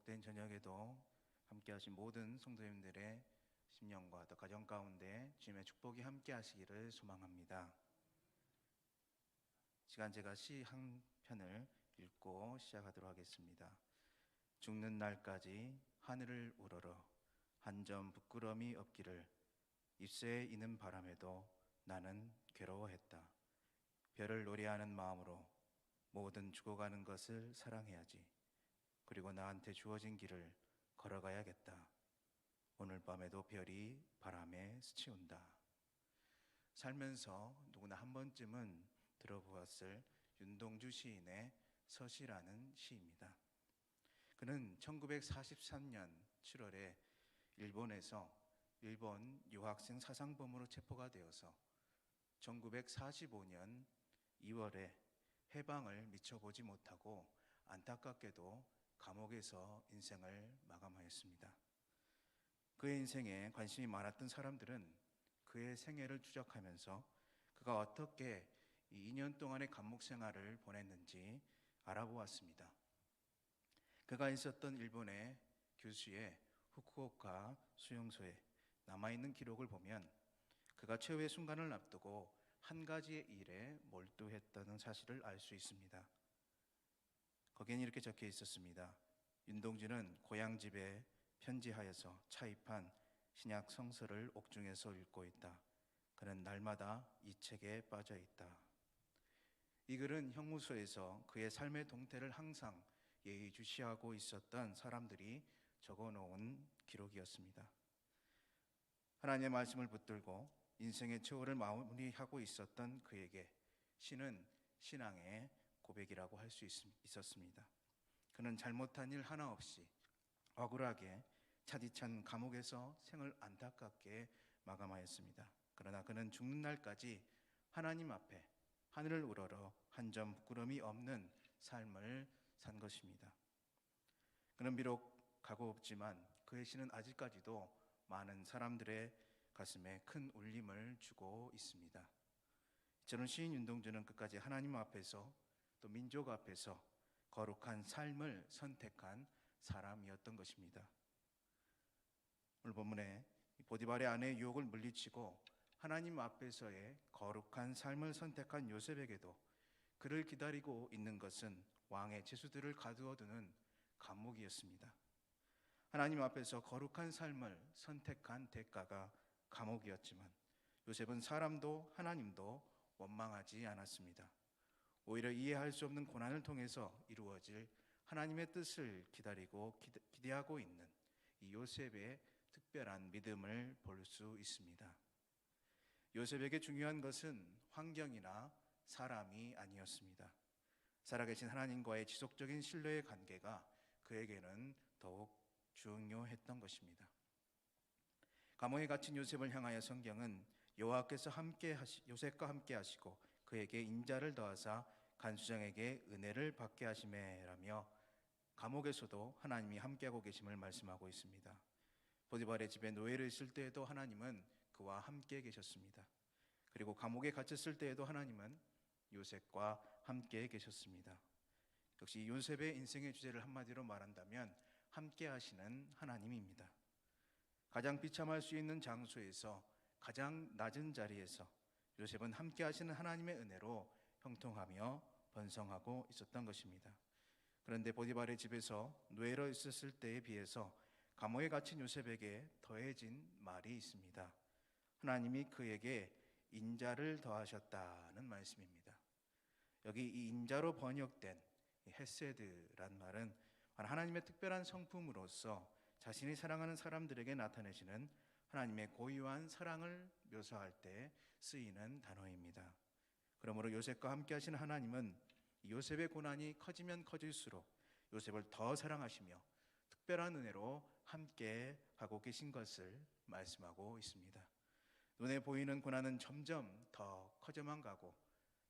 복된 저녁에도 함께하신 모든 성도님들의 심령과 또 가정 가운데 주님의 축복이 함께하시기를 소망합니다. 시간 제가 시 한 편을 읽고 시작하도록 하겠습니다. 죽는 날까지 하늘을 우러러 한 점 부끄러움이 없기를 입새에 이는 바람에도 나는 괴로워했다. 별을 노래하는 마음으로 모든 죽어가는 것을 사랑해야지. 그리고 나한테 주어진 길을 걸어가야겠다. 오늘 밤에도 별이 바람에 스치운다. 살면서 누구나 한 번쯤은 들어보았을 윤동주 시인의 서시라는 시입니다. 그는 1943년 7월에 일본에서 일본 유학생 사상범으로 체포가 되어서 1945년 2월에 해방을 미쳐보지 못하고 안타깝게도 감옥에서 인생을 마감하였습니다. 그의 인생에 관심이 많았던 사람들은 그의 생애를 추적하면서 그가 어떻게 이 2년 동안의 감옥 생활을 보냈는지 알아보았습니다. 그가 있었던 일본의 규슈의 후쿠오카 수용소에 남아있는 기록을 보면 그가 최후의 순간을 앞두고 한 가지의 일에 몰두했다는 사실을 알 수 있습니다. 거기엔 이렇게 적혀 있었습니다. 윤동주는 고향 집에 편지하여서 차입한 신약 성서를 옥중에서 읽고 있다. 그는 날마다 이 책에 빠져 있다. 이 글은 형무소에서 그의 삶의 동태를 항상 예의주시하고 있었던 사람들이 적어 놓은 기록이었습니다. 하나님의 말씀을 붙들고 인생의 최후를 마무리하고 있었던 그에게 신은 신앙의 고백이라고 할 수 있었습니다. 그는 잘못한 일 하나 없이 억울하게 차디찬 감옥에서 생을 안타깝게 마감하였습니다. 그러나 그는 죽는 날까지 하나님 앞에 하늘을 우러러 한 점 부끄럼이 없는 삶을 산 것입니다. 그는 비록 가고 없지만 그의 시는 아직까지도 많은 사람들의 가슴에 큰 울림을 주고 있습니다. 저는 시인 윤동주는 끝까지 하나님 앞에서 또 민족 앞에서 거룩한 삶을 선택한 사람이었던 것입니다. 오늘 본문에 보디발의 아내의 유혹을 물리치고 하나님 앞에서의 거룩한 삶을 선택한 요셉에게도 그를 기다리고 있는 것은 왕의 제수들을 가두어두는 감옥이었습니다. 하나님 앞에서 거룩한 삶을 선택한 대가가 감옥이었지만 요셉은 사람도 하나님도 원망하지 않았습니다. 오히려 이해할 수 없는 고난을 통해서 이루어질 하나님의 뜻을 기다리고 기대하고 있는 이 요셉의 특별한 믿음을 볼 수 있습니다. 요셉에게 중요한 것은 환경이나 사람이 아니었습니다. 살아계신 하나님과의 지속적인 신뢰의 관계가 그에게는 더욱 중요했던 것입니다. 감옥에 갇힌 요셉을 향하여 성경은 여호와께서 함께 하시 요셉과 함께 하시고 그에게 인자를 더하사 간수장에게 은혜를 받게 하심에라며 감옥에서도 하나님이 함께하고 계심을 말씀하고 있습니다. 보디발의 집에 노예를 있을 때에도 하나님은 그와 함께 계셨습니다. 그리고 감옥에 갇혔을 때에도 하나님은 요셉과 함께 계셨습니다. 역시 요셉의 인생의 주제를 한마디로 말한다면 함께 하시는 하나님입니다. 가장 비참할 수 있는 장소에서 가장 낮은 자리에서 요셉은 함께 하시는 하나님의 은혜로 형통하며 번성하고 있었던 것입니다. 그런데 보디발의 집에서 노예로 있었을 때에 비해서 감옥에 갇힌 요셉에게 더해진 말이 있습니다. 하나님이 그에게 인자를 더하셨다는 말씀입니다. 여기 이 인자로 번역된 헤세드란 말은 하나님의 특별한 성품으로서 자신이 사랑하는 사람들에게 나타내시는 하나님의 고유한 사랑을 묘사할 때 쓰이는 단어입니다. 그러므로 요셉과 함께 하신 하나님은 요셉의 고난이 커지면 커질수록 요셉을 더 사랑하시며 특별한 은혜로 함께 하고 계신 것을 말씀하고 있습니다. 눈에 보이는 고난은 점점 더 커져만 가고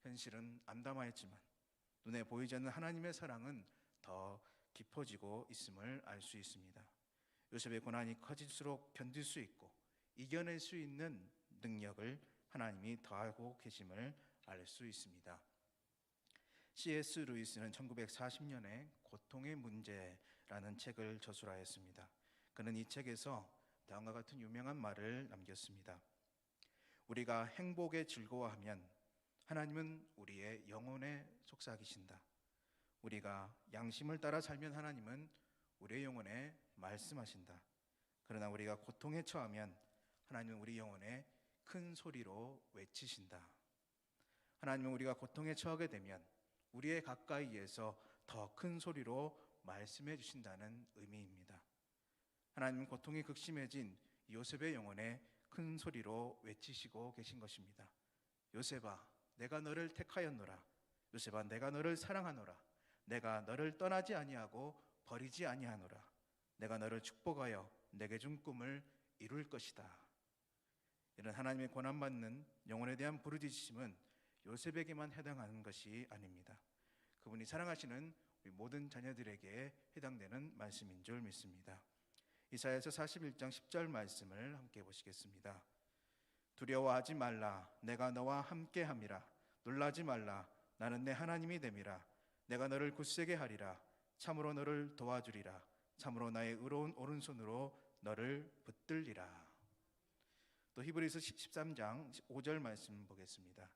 현실은 암담하였지만 눈에 보이지 않는 하나님의 사랑은 더 깊어지고 있음을 알 수 있습니다. 요셉의 고난이 커질수록 견딜 수 있고 이겨낼 수 있는 능력을 하나님이 더하고 계심을 알 수 있습니다. C.S. 루이스는 1940년에 고통의 문제라는 라는 책을 저술하였습니다. 그는 이 책에서 다음과 같은 유명한 말을 남겼습니다. 우리가 행복에 즐거워하면 하나님은 우리의 영혼에 속삭이신다. 우리가 양심을 따라 살면 하나님은 우리의 영혼에 말씀하신다. 그러나 우리가 고통에 처하면 하나님은 우리 영혼에 큰 소리로 외치신다. 하나님은 우리가 고통에 처하게 되면 우리의 가까이에서 더 큰 소리로 말씀해 주신다는 의미입니다. 하나님은 고통이 극심해진 요셉의 영혼에 큰 소리로 외치시고 계신 것입니다. 요셉아, 내가 너를 택하였노라. 요셉아, 내가 너를 사랑하노라. 내가 너를 떠나지 아니하고 버리지 아니하노라. 내가 너를 축복하여 내게 준 꿈을 이룰 것이다. 이런 하나님의 고난받는 영혼에 대한 부르짖으심은 요셉에게만 해당하는 것이 아닙니다. 그분이 사랑하시는 모든 자녀들에게 해당되는 말씀인 줄 믿습니다. 이사야서 41장 10절 말씀을 함께 보시겠습니다. 두려워하지 말라. 내가 너와 함께 함이라. 놀라지 말라. 나는 내 하나님이 됨이라. 내가 너를 굳세게 하리라. 참으로 너를 도와주리라. 참으로 나의 의로운 오른손으로 너를 붙들리라 또 히브리서 13장 5절 말씀 보겠습니다.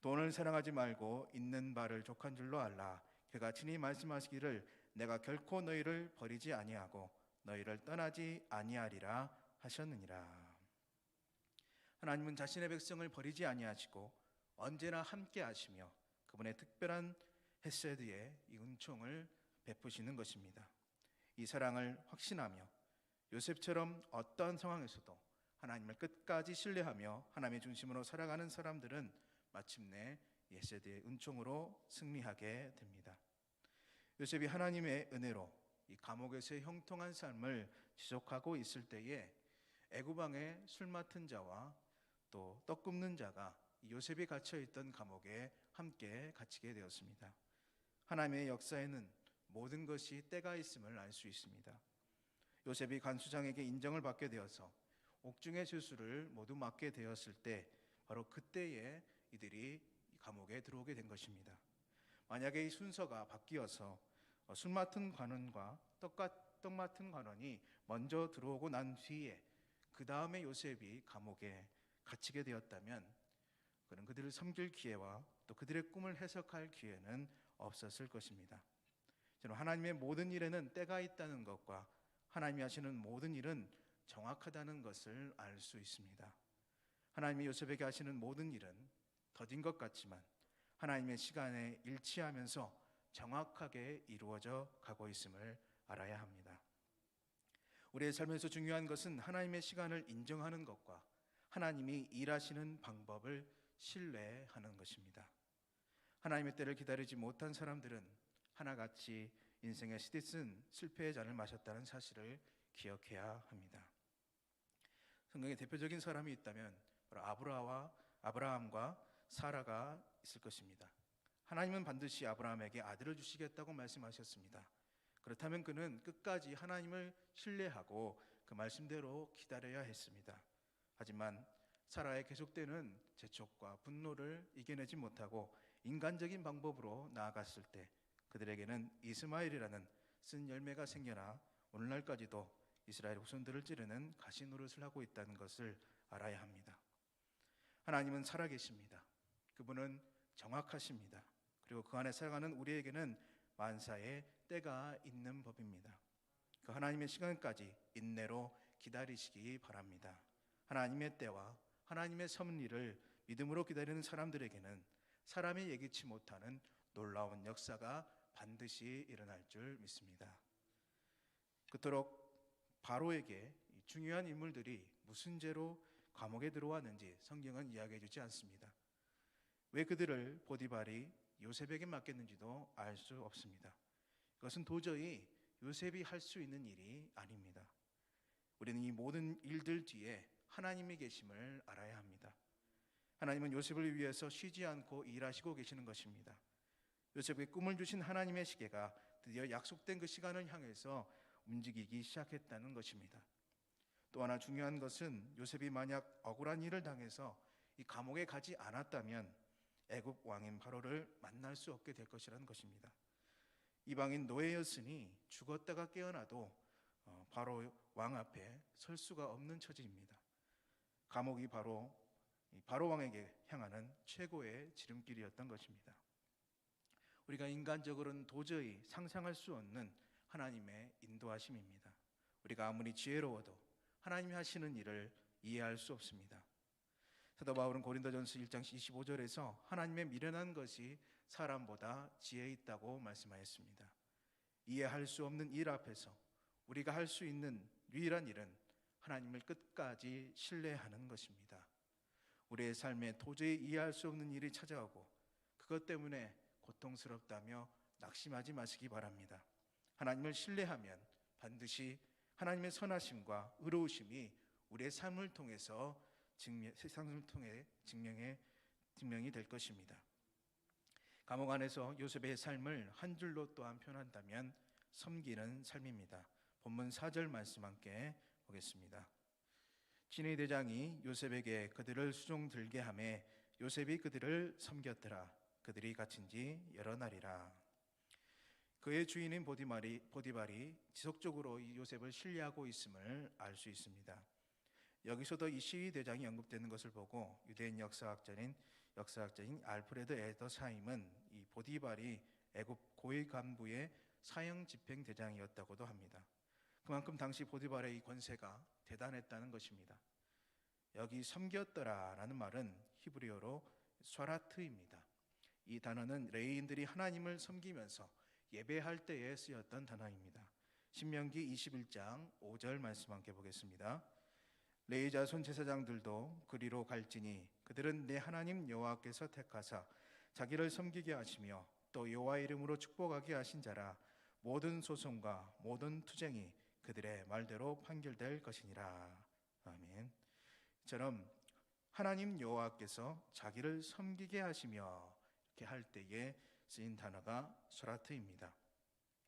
돈을 사랑하지 말고 있는 바를 족한 줄로 알라. 그가 친히 말씀하시기를 내가 결코 너희를 버리지 아니하고 너희를 떠나지 아니하리라 하셨느니라. 하나님은 자신의 백성을 버리지 아니하시고 언제나 함께 하시며 그분의 특별한 헤세드의 이 은총을 베푸시는 것입니다. 이 사랑을 확신하며 요셉처럼 어떤 상황에서도 하나님을 끝까지 신뢰하며 하나님의 중심으로 살아가는 사람들은 마침내 예세드의 은총으로 승리하게 됩니다. 요셉이 하나님의 은혜로 이 감옥에서의 형통한 삶을 지속하고 있을 때에 애굽왕의 술 맡은 자와 또 떡 굽는 자가 요셉이 갇혀 있던 감옥에 함께 갇히게 되었습니다. 하나님의 역사에는 모든 것이 때가 있음을 알 수 있습니다. 요셉이 간수장에게 인정을 받게 되어서 옥중의 죄수를 모두 맡게 되었을 때 바로 그때에 이들이 감옥에 들어오게 된 것입니다. 만약에 이 순서가 바뀌어서 어, 술 맡은 관원과 떡, 떡 맡은 관원이 먼저 들어오고 난 뒤에 그 다음에 요셉이 감옥에 갇히게 되었다면 그는 그들을 섬길 기회와 또 그들의 꿈을 해석할 기회는 없었을 것입니다. 저는 하나님의 모든 일에는 때가 있다는 것과 하나님이 하시는 모든 일은 정확하다는 것을 알 수 있습니다. 하나님이 요셉에게 하시는 모든 일은 더딘 것 같지만 하나님의 시간에 일치하면서 정확하게 이루어져 가고 있음을 알아야 합니다. 우리의 삶에서 중요한 것은 하나님의 시간을 인정하는 것과 하나님이 일하시는 방법을 신뢰하는 것입니다. 하나님의 때를 기다리지 못한 사람들은 하나같이 인생의 시디슨 실패의 잔을 마셨다는 사실을 기억해야 합니다. 성경에 대표적인 사람이 있다면 바로 아브라와 아브라함과 사라가 있을 것입니다. 하나님은 반드시 아브라함에게 아들을 주시겠다고 말씀하셨습니다. 그렇다면 그는 끝까지 하나님을 신뢰하고 그 말씀대로 기다려야 했습니다. 하지만 사라의 계속되는 재촉과 분노를 이겨내지 못하고 인간적인 방법으로 나아갔을 때 그들에게는 이스마엘이라는 쓴 열매가 생겨나 오늘날까지도 이스라엘 후손들을 찌르는 가시 노릇을 하고 있다는 것을 알아야 합니다. 하나님은 살아계십니다. 그분은 정확하십니다. 그리고 그 안에 살아가는 우리에게는 만사의 때가 있는 법입니다. 그 하나님의 시간까지 인내로 기다리시기 바랍니다. 하나님의 때와 하나님의 섭리를 믿음으로 기다리는 사람들에게는 사람이 예기치 못하는 놀라운 역사가 반드시 일어날 줄 믿습니다. 그토록 바로에게 중요한 인물들이 무슨 죄로 감옥에 들어왔는지 성경은 이야기해 주지 않습니다. 왜 그들을 보디발이 요셉에게 맡겼는지도 알 수 없습니다. 그것은 도저히 요셉이 할 수 있는 일이 아닙니다. 우리는 이 모든 일들 뒤에 하나님이 계심을 알아야 합니다. 하나님은 요셉을 위해서 쉬지 않고 일하시고 계시는 것입니다. 요셉에게 꿈을 주신 하나님의 시계가 드디어 약속된 그 시간을 향해서 움직이기 시작했다는 것입니다. 또 하나 중요한 것은 요셉이 만약 억울한 일을 당해서 이 감옥에 가지 않았다면 애굽 왕인 바로를 만날 수 없게 될 것이라는 것입니다. 이방인 노예였으니 죽었다가 깨어나도 어, 바로 왕 앞에 설 수가 없는 처지입니다. 감옥이 바로 이 바로 왕에게 향하는 최고의 지름길이었던 것입니다. 우리가 인간적으로는 도저히 상상할 수 없는 하나님의 인도하심입니다. 우리가 아무리 지혜로워도 하나님이 하시는 일을 이해할 수 없습니다. 사도 바울은 고린도전서 1장 25절에서 하나님의 미련한 것이 사람보다 지혜 있다고 말씀하였습니다. 이해할 수 없는 일 앞에서 우리가 할 수 있는 유일한 일은 하나님을 끝까지 신뢰하는 것입니다. 우리의 삶에 도저히 이해할 수 없는 일이 찾아오고 그것 때문에 고통스럽다며 낙심하지 마시기 바랍니다. 하나님을 신뢰하면 반드시 하나님의 선하심과 의로우심이 우리의 삶을 통해서 증명, 세상을 통해 증명해 증명이 될 것입니다. 감옥 안에서 요셉의 삶을 한 줄로 또한 표현한다면 섬기는 삶입니다. 본문 4절 말씀 함께 보겠습니다. 진의 대장이 요셉에게 그들을 수종 들게 하매 요셉이 그들을 섬겼더라. 그들이 갇힌 지 여러 날이라. 그의 주인인 보디말이, 보디발이 지속적으로 이 요셉을 신뢰하고 있음을 알 수 있습니다. 여기서도 이 시위 대장이 언급되는 것을 보고 유대인 역사학자인 역사학자인 알프레드 에더사임은 이 보디발이 애굽 고위 간부의 사형 집행 대장이었다고도 합니다. 그만큼 당시 보디발의 이 권세가 대단했다는 것입니다. 여기 섬겼더라라는 말은 히브리어로 쇠라트입니다. 이 단어는 레이인들이 하나님을 섬기면서 예배할 때에 쓰였던 단어입니다. 신명기 21장 5절 말씀 함께 보겠습니다. 레이 자 손 제사장들도 그리로 갈지니 그들은 내 하나님 여호와께서 택하사 자기를 섬기게 하시며 또 여호와 이름으로 축복하게 하신 자라 모든 소송과 모든 투쟁이 그들의 말대로 판결될 것이니라. 아멘. 처럼 하나님 여호와께서 자기를 섬기게 하시며 이렇게 할 때에 쓰인 단어가 소라트입니다.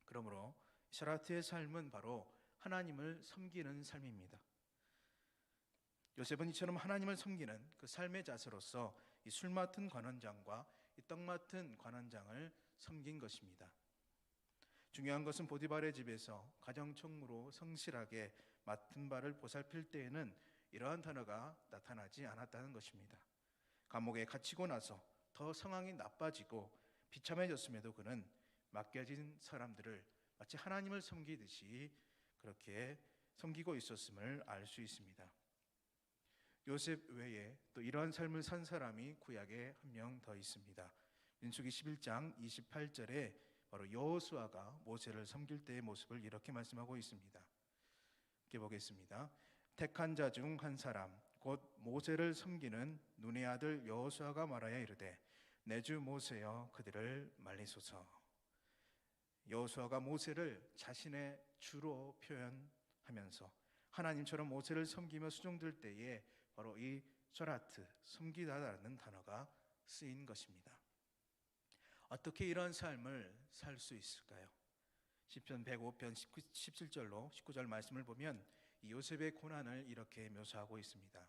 그러므로 소라트의 삶은 바로 하나님을 섬기는 삶입니다. 요셉은 이처럼 하나님을 섬기는 그 삶의 자세로서 이 술 맡은 관원장과 이 떡 맡은 관원장을 섬긴 것입니다. 중요한 것은 보디발의 집에서 가정 총무로 성실하게 맡은 바를 보살필 때에는 이러한 단어가 나타나지 않았다는 것입니다. 감옥에 갇히고 나서 더 상황이 나빠지고 비참해졌음에도 그는 맡겨진 사람들을 마치 하나님을 섬기듯이 그렇게 섬기고 있었음을 알 수 있습니다. 요셉 외에 또 이러한 삶을 산 사람이 구약에 한 명 더 있습니다. 민수기 11장 28절에 바로 여호수아가 모세를 섬길 때의 모습을 이렇게 말씀하고 있습니다. 이렇게 보겠습니다. 택한 자 중 한 사람 곧 모세를 섬기는 눈의 아들 여호수아가 말하여 이르되 내주 모세여 그들을 말리소서. 여호수아가 모세를 자신의 주로 표현하면서 하나님처럼 모세를 섬기며 수종들 때에 바로 이 소라트 섬기다라는 단어가 쓰인 것입니다. 어떻게 이런 삶을 살 수 있을까요? 시편 105편 17절로 19절 말씀을 보면 요셉의 고난을 이렇게 묘사하고 있습니다.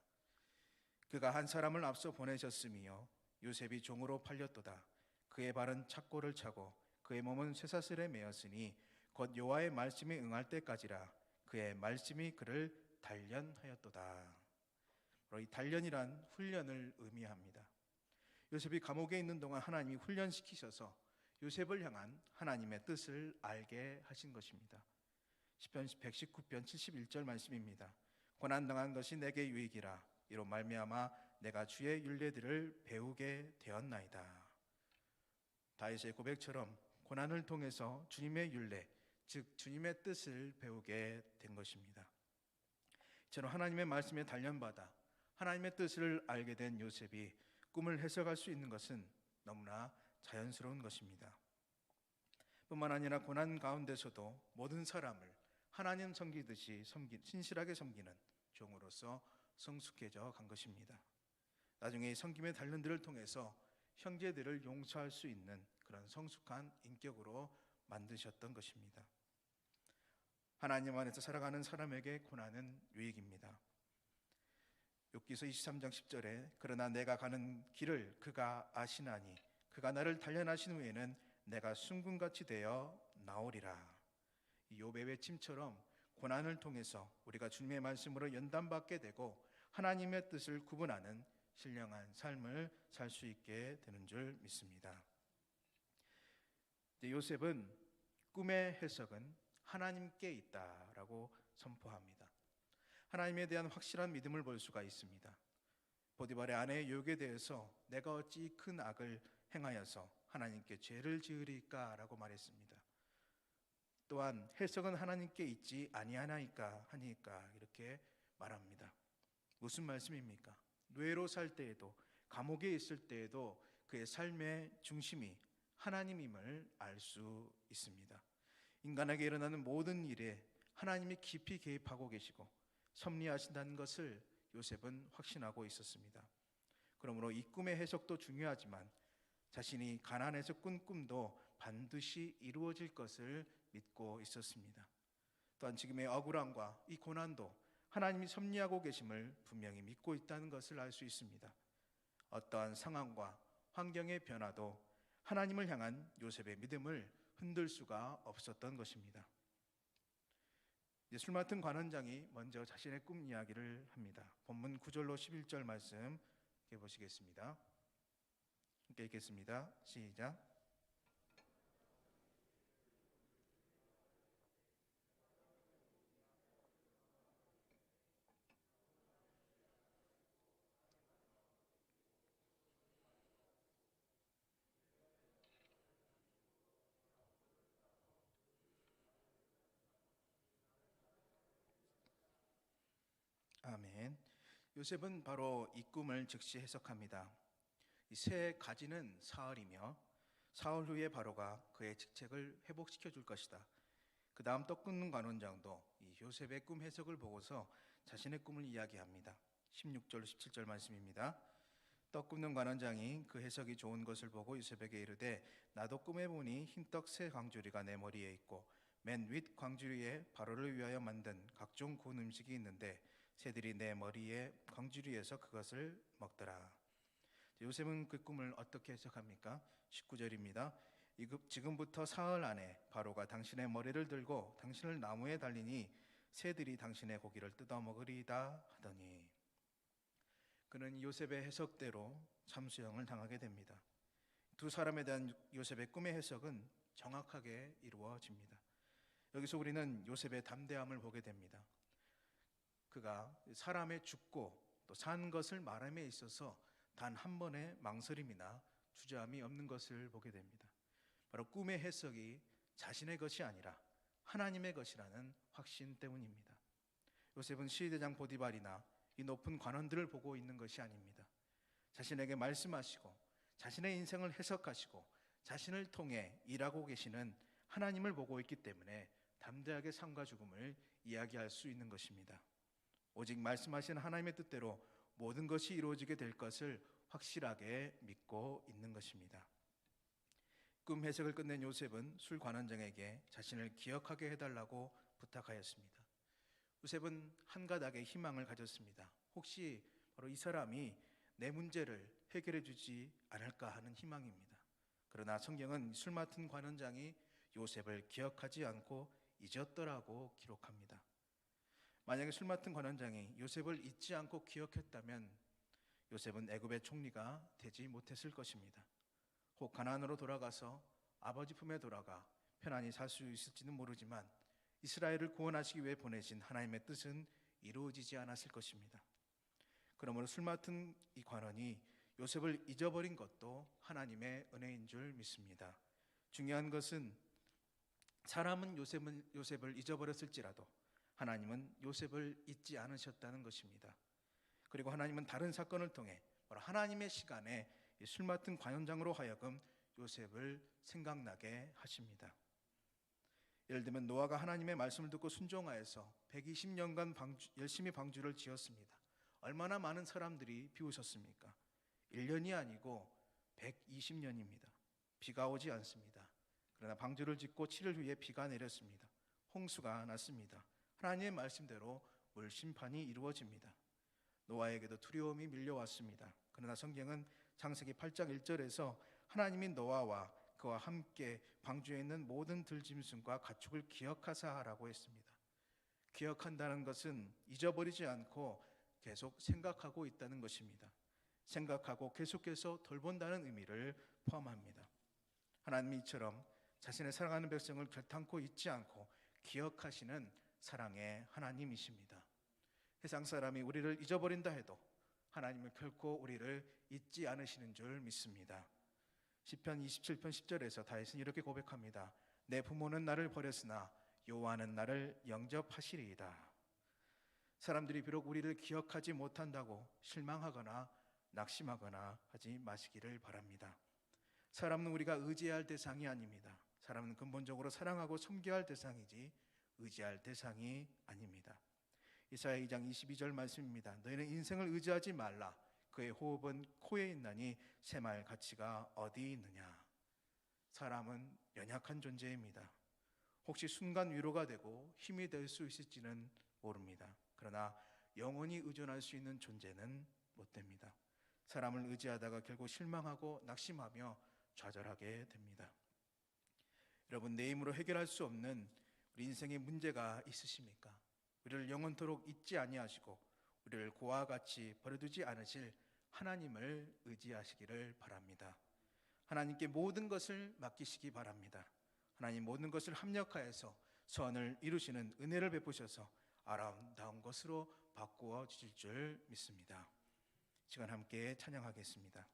그가 한 사람을 앞서 보내셨으며 요셉이 종으로 팔렸도다. 그의 발은 착고를 차고 그의 몸은 쇠사슬에 매었으니 곧 여호와의 말씀이 응할 때까지라 그의 말씀이 그를 단련하였도다. 이 단련이란 훈련을 의미합니다. 요셉이 감옥에 있는 동안 하나님이 훈련시키셔서 요셉을 향한 하나님의 뜻을 알게 하신 것입니다. 시편 119편 71절 말씀입니다. 고난 당한 것이 내게 유익이라 이로 말미암아 내가 주의 윤례들을 배우게 되었나이다. 다윗의 고백처럼 고난을 통해서 주님의 윤례, 즉 주님의 뜻을 배우게 된 것입니다. 저는 하나님의 말씀에 단련받아 하나님의 뜻을 알게 된 요셉이 꿈을 해석할 수 있는 것은 너무나 자연스러운 것입니다. 뿐만 아니라 고난 가운데서도 모든 사람을 하나님 섬기듯이 섬기, 신실하게 섬기는 종으로서 성숙해져 간 것입니다. 나중에 섬김의 단련들을 통해서 형제들을 용서할 수 있는 그런 성숙한 인격으로 만드셨던 것입니다. 하나님 안에서 살아가는 사람에게 고난은 유익입니다. 욥기서 23장 10절에 그러나 내가 가는 길을 그가 아시나니 그가 나를 단련하신 후에는 내가 순금같이 되어 나오리라. 이 욥의 외침처럼 고난을 통해서 우리가 주님의 말씀으로 연단받게 되고 하나님의 뜻을 구분하는 신령한 삶을 살 수 있게 되는 줄 믿습니다. 요셉은 꿈의 해석은 하나님께 있다라고 선포합니다. 하나님에 대한 확실한 믿음을 볼 수가 있습니다. 보디발의 아내의 유혹에 대해서 내가 어찌 큰 악을 행하여서 하나님께 죄를 지으리까라고 말했습니다. 또한 해석은 하나님께 있지 아니하나이까 하니까 이렇게 말합니다. 무슨 말씀입니까? 뇌로 살 때에도 감옥에 있을 때에도 그의 삶의 중심이 하나님임을 알 수 있습니다. 인간에게 일어나는 모든 일에 하나님이 깊이 개입하고 계시고 섭리하신다는 것을 요셉은 확신하고 있었습니다. 그러므로 이 꿈의 해석도 중요하지만 자신이 가난해서 꾼 꿈도 반드시 이루어질 것을 믿고 있었습니다. 또한 지금의 억울함과 이 고난도 하나님이 섭리하고 계심을 분명히 믿고 있다는 것을 알 수 있습니다. 어떠한 상황과 환경의 변화도 하나님을 향한 요셉의 믿음을 흔들 수가 없었던 것입니다. 술 맡은 관원장이 먼저 자신의 꿈 이야기를 합니다. 본문 9절로 11절 말씀 보시겠습니다. 함께 읽겠습니다. 시작. 아멘. 요셉은 바로 이 꿈을 즉시 해석합니다. 이 새 가지는 사흘이며 사흘 후에 바로가 그의 직책을 회복시켜 줄 것이다. 그 다음 떡 끊는 관원장도 이 요셉의 꿈 해석을 보고서 자신의 꿈을 이야기합니다. 16절 17절 말씀입니다. 떡 굽는 관원장이 그 해석이 좋은 것을 보고 요셉에게 이르되 나도 꿈에 보니 흰떡 새 광주리가 내 머리에 있고 맨 윗 광주리에 바로를 위하여 만든 각종 구운 음식이 있는데 새들이 내 머리에 광주리에서 그것을 먹더라. 요셉은 그 꿈을 어떻게 해석합니까? 19절입니다. 지금부터 사흘 안에 바로가 당신의 머리를 들고 당신을 나무에 달리니 새들이 당신의 고기를 뜯어 먹으리다 하더니 그는 요셉의 해석대로 참수형을 당하게 됩니다. 두 사람에 대한 요셉의 꿈의 해석은 정확하게 이루어집니다. 여기서 우리는 요셉의 담대함을 보게 됩니다. 그가 사람의 죽고 또 산 것을 말함에 있어서 단 한 번의 망설임이나 주저함이 없는 것을 보게 됩니다. 바로 꿈의 해석이 자신의 것이 아니라 하나님의 것이라는 확신 때문입니다. 요셉은 시대장 보디발이나 이 높은 관원들을 보고 있는 것이 아닙니다. 자신에게 말씀하시고 자신의 인생을 해석하시고 자신을 통해 일하고 계시는 하나님을 보고 있기 때문에 담대하게 삶과 죽음을 이야기할 수 있는 것입니다. 오직 말씀하신 하나님의 뜻대로 모든 것이 이루어지게 될 것을 확실하게 믿고 있는 것입니다. 꿈 해석을 끝낸 요셉은 술 관원장에게 자신을 기억하게 해달라고 부탁하였습니다. 요셉은 한 가닥의 희망을 가졌습니다. 혹시 바로 이 사람이 내 문제를 해결해 주지 않을까 하는 희망입니다. 그러나 성경은 술 맡은 관원장이 요셉을 기억하지 않고 잊었더라고 기록합니다. 만약에 술 맡은 관원장이 요셉을 잊지 않고 기억했다면 요셉은 애굽의 총리가 되지 못했을 것입니다. 혹 가나안으로 돌아가서 아버지 품에 돌아가 편안히 살 수 있을지는 모르지만 이스라엘을 구원하시기 위해 보내신 하나님의 뜻은 이루어지지 않았을 것입니다. 그러므로 술 맡은 이 관원이 요셉을 잊어버린 것도 하나님의 은혜인 줄 믿습니다. 중요한 것은 사람은 요셉은, 요셉을 잊어버렸을지라도 하나님은 요셉을 잊지 않으셨다는 것입니다. 그리고 하나님은 다른 사건을 통해 하나님의 시간에 술 맡은 관원장으로 하여금 요셉을 생각나게 하십니다. 예를 들면 노아가 하나님의 말씀을 듣고 순종하여서 120년간 방주, 열심히 방주를 지었습니다. 얼마나 많은 사람들이 비웃었습니까? 1년이 아니고 120년입니다. 비가 오지 않습니다. 그러나 방주를 짓고 7일 후에 비가 내렸습니다. 홍수가 났습니다. 하나님의 말씀대로 물 심판이 이루어집니다. 노아에게도 두려움이 밀려왔습니다. 그러나 성경은 창세기 8장 1절에서 하나님이 노아와 그와 함께 방주에 있는 모든 들짐승과 가축을 기억하사 하라고 했습니다. 기억한다는 것은 잊어버리지 않고 계속 생각하고 있다는 것입니다. 생각하고 계속해서 돌본다는 의미를 포함합니다. 하나님이 이처럼 자신의 사랑하는 백성을 결탄코 잊지 않고 기억하시는 사랑의 하나님이십니다. 세상 사람이 우리를 잊어버린다 해도 하나님은 결코 우리를 잊지 않으시는 줄 믿습니다. 시편 27편 10절에서 다윗은 이렇게 고백합니다. 내 부모는 나를 버렸으나 여호와는 나를 영접하시리이다. 사람들이 비록 우리를 기억하지 못한다고 실망하거나 낙심하거나 하지 마시기를 바랍니다. 사람은 우리가 의지해야 할 대상이 아닙니다. 사람은 근본적으로 사랑하고 섬겨야 할 대상이지 의지할 대상이 아닙니다. 이사야 2장 22절 말씀입니다. 너희는 인생을 의지하지 말라. 그의 호흡은 코에 있나니 새말 가치가 어디 있느냐. 사람은 연약한 존재입니다. 혹시 순간 위로가 되고 힘이 될 수 있을지는 모릅니다. 그러나 영원히 의존할 수 있는 존재는 못 됩니다. 사람을 의지하다가 결국 실망하고 낙심하며 좌절하게 됩니다. 여러분 내 힘으로 해결할 수 없는 우리 인생의 문제가 있으십니까? 우리를 영원토록 잊지 아니하시고 우리를 고와 같이 버려두지 않으실 하나님을 의지하시기를 바랍니다. 하나님께 모든 것을 맡기시기 바랍니다. 하나님 모든 것을 합력하여서 선을 이루시는 은혜를 베푸셔서 아름다운 것으로 바꾸어 주실 줄 믿습니다. 시간 함께 찬양하겠습니다.